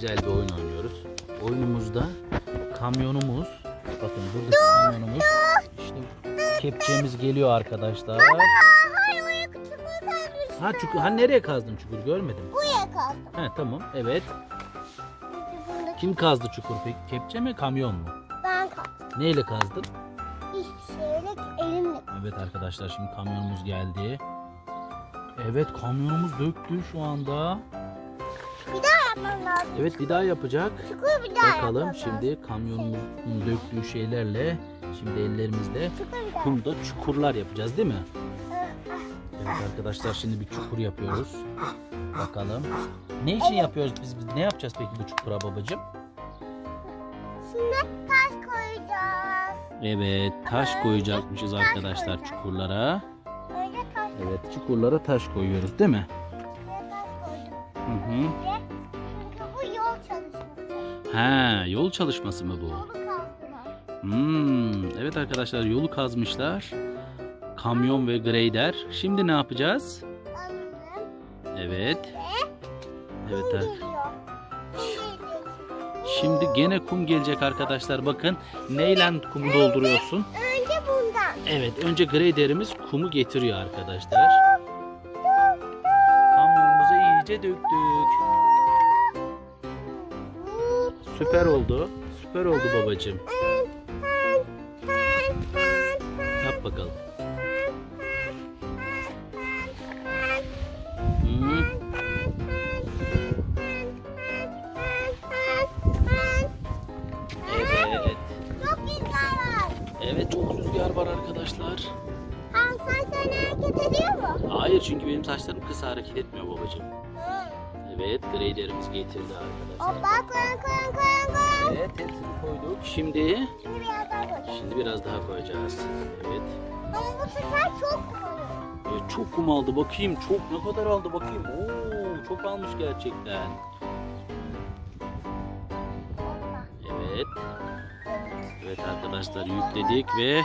güzel bir oyun oynuyoruz. Oyunumuzda kamyonumuz, bakın burada kamyonumuz, işte kepçemiz geliyor arkadaşlar. Hayır çukur kazmış. Ha çukur, ha nereye kazdın çukur görmedim. Buraya kazdım. Ha tamam, evet. Kim kazdı çukur peki? Kepçe mi, kamyon mu? ben kazdım. Neyle kazdın? Hiçbir şeyle elimle. Evet arkadaşlar şimdi kamyonumuz geldi. Evet kamyonumuz döktü şu anda. Yapmam lazım. Evet bir daha yapacak. Çukur bir daha Bakalım yapmam şimdi kamyonumuzun döktüğü şeylerle şimdi ellerimizle Çukur bir daha. kumda çukurlar yapacağız değil mi? Ee, Evet arkadaşlar şimdi bir çukur yapıyoruz. Bakalım. Ne için yapıyoruz biz? biz? Ne yapacağız peki bu çukura babacığım? Şimdi taş koyacağız. Evet taş koyacakmışız Taş arkadaşlar koyacağız. çukurlara. Taş Evet çukurlara taş koyuyoruz değil mi? Buraya taş koydum. Hı hı. Ve Ha yol çalışması mı bu? Hmm, evet arkadaşlar yolu kazmışlar. Kamyon ve grader. Şimdi ne yapacağız? Evet. Evet. Kum ar- geliyor. Kum geliyor. Şimdi gene kum gelecek arkadaşlar. Bakın neyle kumu dolduruyorsun? Önce bundan. Evet önce graderimiz kumu getiriyor arkadaşlar. Kamyonumuza iyice döktük. Süper oldu. Süper oldu babacığım. Yap bakalım. Evet. Çok güzel var. Evet çok rüzgar var arkadaşlar. Han saçlarını hareket ediyor mu? Hayır çünkü benim saçlarım kısa hareket etmiyor babacığım. Evet graderimiz getirdi arkadaşlar. Hoppa koyun koyun koyun koyun. Evet hepsini koyduk. Şimdi Şimdi biraz daha koy. şimdi biraz daha koyacağız. Evet. Ama bu sefer çok koyuyor. Evet, çok kum aldı bakayım. Çok ne kadar aldı bakayım. Oo çok almış gerçekten. Hoppa. Evet. Evet arkadaşlar yükledik ve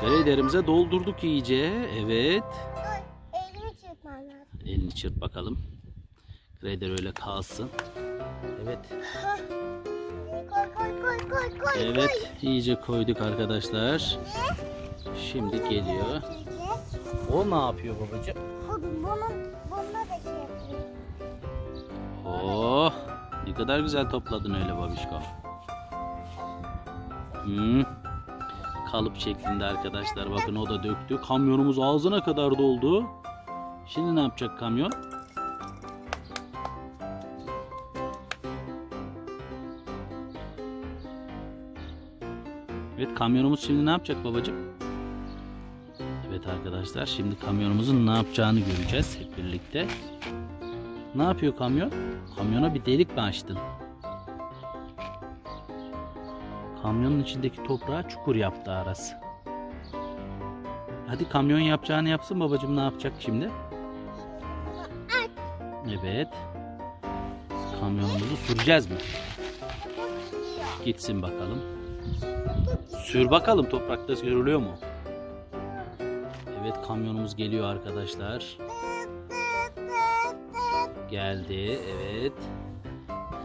graderimize doldurduk iyice. Evet. Dur elimi çırpmam lazım. Elini çırp bakalım. Grader öyle kalsın. Evet. Koy koy koy koy koy. Evet iyice koyduk arkadaşlar. Şimdi geliyor. O ne yapıyor babacığım? Bunun, bununla da şey yapıyor. Oh ne kadar güzel topladın öyle babişko. Hmm. Kalıp şeklinde arkadaşlar bakın o da döktü. Kamyonumuz ağzına kadar doldu. Şimdi ne yapacak kamyon? Kamyonumuz şimdi ne yapacak babacığım? Evet arkadaşlar şimdi kamyonumuzun ne yapacağını göreceğiz hep birlikte. Ne yapıyor kamyon? Kamyona bir delik mi açtın? Kamyonun içindeki toprağa çukur yaptı arası. Hadi kamyon yapacağını yapsın babacığım ne yapacak şimdi? Evet. Kamyonumuzu süreceğiz mi? Gitsin bakalım. Sür bakalım toprakta görülüyor mu? Evet kamyonumuz geliyor arkadaşlar. Geldi evet.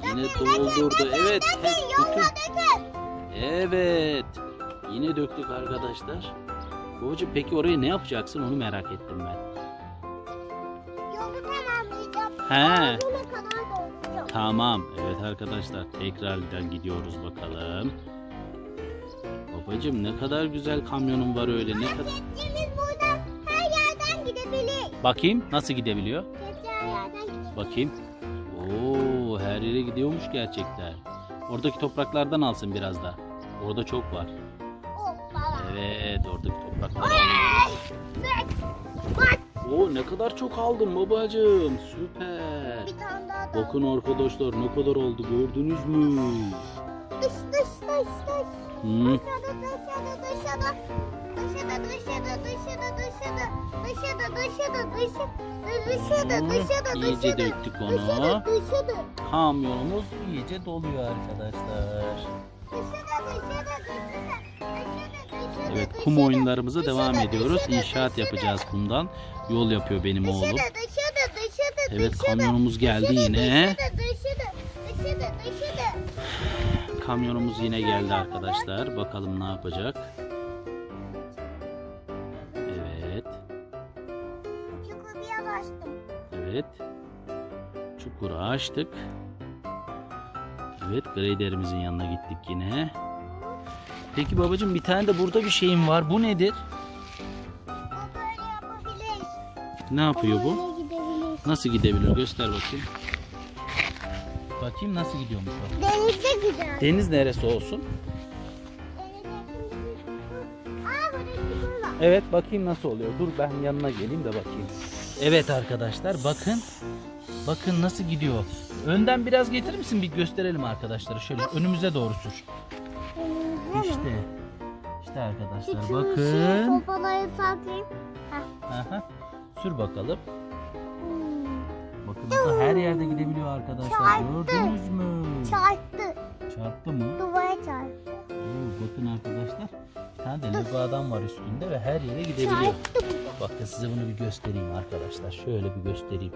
Yine doldurdu evet. bütün- Evet. Yine döktük arkadaşlar. Babacığım peki oraya ne yapacaksın onu merak ettim ben. Yolu tamamlayacağım. He. Tamam. Evet arkadaşlar tekrardan gidiyoruz bakalım. Babacığım ne kadar güzel kamyonun var öyle ne kadar. Kepçemiz buradan her yerden gidebilir. Bakayım nasıl gidebiliyor? Her yerden gidebilir. Bakayım. Oo her yere gidiyormuş gerçekten. Oradaki topraklardan alsın biraz da. Orada çok var. Evet oradaki toprakları Oo ne kadar çok aldın babacığım. Süper. bir tane daha da. Bakın arkadaşlar ne kadar oldu gördünüz mü? Dış dış dış dış. Hı. Dışarıda dışarıda dışarıda. Dışarıda dışarıda dışarıda dışarıda. Dışarıda dışarıda dışarıda. Dışarıda Hı, dışarıda iyice dışarıda. döktük onu. Dışarıda dışarıda. Kamyonumuz iyice doluyor arkadaşlar. Dışarıda dışarıda dışarıda. Dışarıda Evet dışarıda. kum oyunlarımıza devam Dışarıda, ediyoruz. dışarıda, İnşaat dışarıda. yapacağız kumdan. Yol yapıyor benim oğlum. Dışarıda dışarıda dışarıda Evet dışarıda. kamyonumuz geldi Dışarıda, yine. Kamyonumuz yine geldi arkadaşlar. Bakalım ne yapacak. Evet. Çukur biraz açtım. Evet. Çukuru açtık. Evet graderimizin yanına gittik yine. Peki babacığım bir tane de burada bir şeyim var. Bu nedir? Ne yapıyor bu? Nasıl gidebilir? Göster bakayım. Bakayım nasıl gidiyormuş o. Denize gider. Deniz neresi olsun? Evet bakayım nasıl oluyor. Dur ben yanına geleyim de bakayım. Evet arkadaşlar bakın. Bakın nasıl gidiyor. Önden biraz getirir misin? Bir gösterelim arkadaşlara. Şöyle önümüze doğru sür. Denize mi? İşte. İşte arkadaşlar Şey, bakın. sopaları saklayayım. Aha. Sür bakalım. Bakın burada her yerde gidebiliyor arkadaşlar. Çarptı. Gördünüz mü? Çarptı. Çarptı mı? Duvara çarptı. Oo, bakın arkadaşlar. Bir tane de Lego adam var üstünde ve her yere gidebiliyor. Çarptı bu. Bakın size bunu bir göstereyim arkadaşlar. Şöyle bir göstereyim.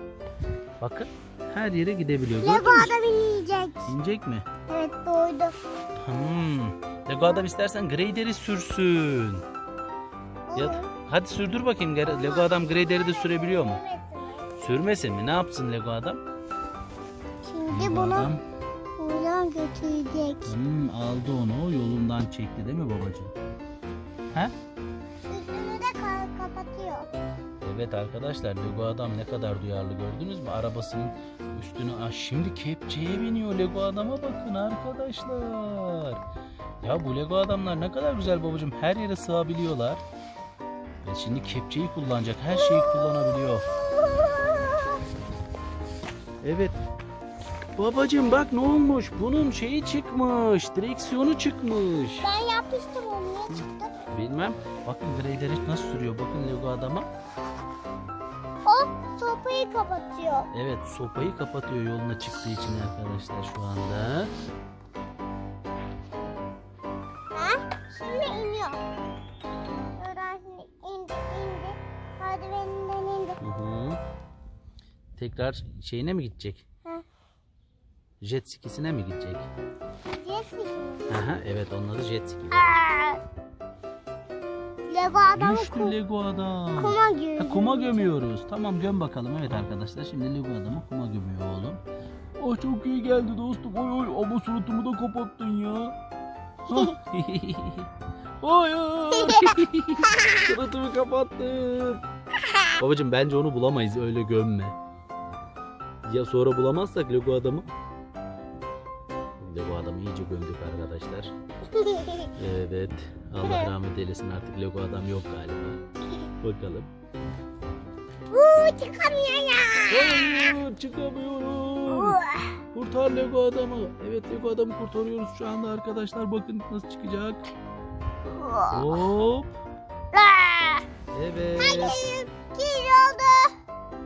Bakın her yere gidebiliyor. Lego adam inecek. İnecek mi? Evet doydu. Hmm. Lego adam istersen grader'i sürsün. Ya, hadi sürdür bakayım. Lego adam grader'i de sürebiliyor mu? Sürmesin mi? Ne yapsın Lego adam? Şimdi Lego bunu adam buradan götürecek. hmm, aldı onu yolundan çekti değil mi babacığım? He? Üstünü de ka- kapatıyor. Evet arkadaşlar Lego adam ne kadar duyarlı gördünüz mü? Arabasının üstüne Aa, şimdi kepçeye biniyor Lego adama bakın arkadaşlar. Ya bu Lego adamlar ne kadar güzel babacığım her yere sığabiliyorlar. Ve şimdi kepçeyi kullanacak her şeyi kullanabiliyor. Evet. Babacığım bak ne olmuş? Bunun şeyi çıkmış. Direksiyonu çıkmış. Ben yapmıştım onu niye çıktı? Bilmem. Bakın grader'i nasıl sürüyor. Bakın Lego adama. O sopayı kapatıyor. Evet sopayı kapatıyor yoluna çıktığı için arkadaşlar şu anda. Ha? Şimdi iniyor. Tekrar şeyine mi gidecek? Hı. Jet skisine mi gidecek? Jessica. Aha, evet onun adı jet ski. Aa! Lego adamı Düştü kum, Lego adam. kuma. Ha, kuma gömüyoruz. Tamam göm bakalım. Evet arkadaşlar şimdi Lego adamı kuma gömüyor oğlum. Oh çok iyi geldi dostum. Oy oy ama suratımı da kapattın ya. Ah. Hayır. suratımı kapattın. Babacım bence onu bulamayız öyle gömme. Ya sonra bulamazsak Lego adamı? Lego adamı iyice gömdük arkadaşlar. Evet. Allah rahmet eylesin artık Lego adam yok galiba. Bakalım. Uuu çıkamıyor ya. Hayır çıkamıyorum. Kurtar Lego adamı. Evet Lego adamı kurtarıyoruz şu anda arkadaşlar. Bakın nasıl çıkacak. Hop. Evet. Hayır, kil oldu.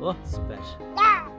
Oh süper. Ya.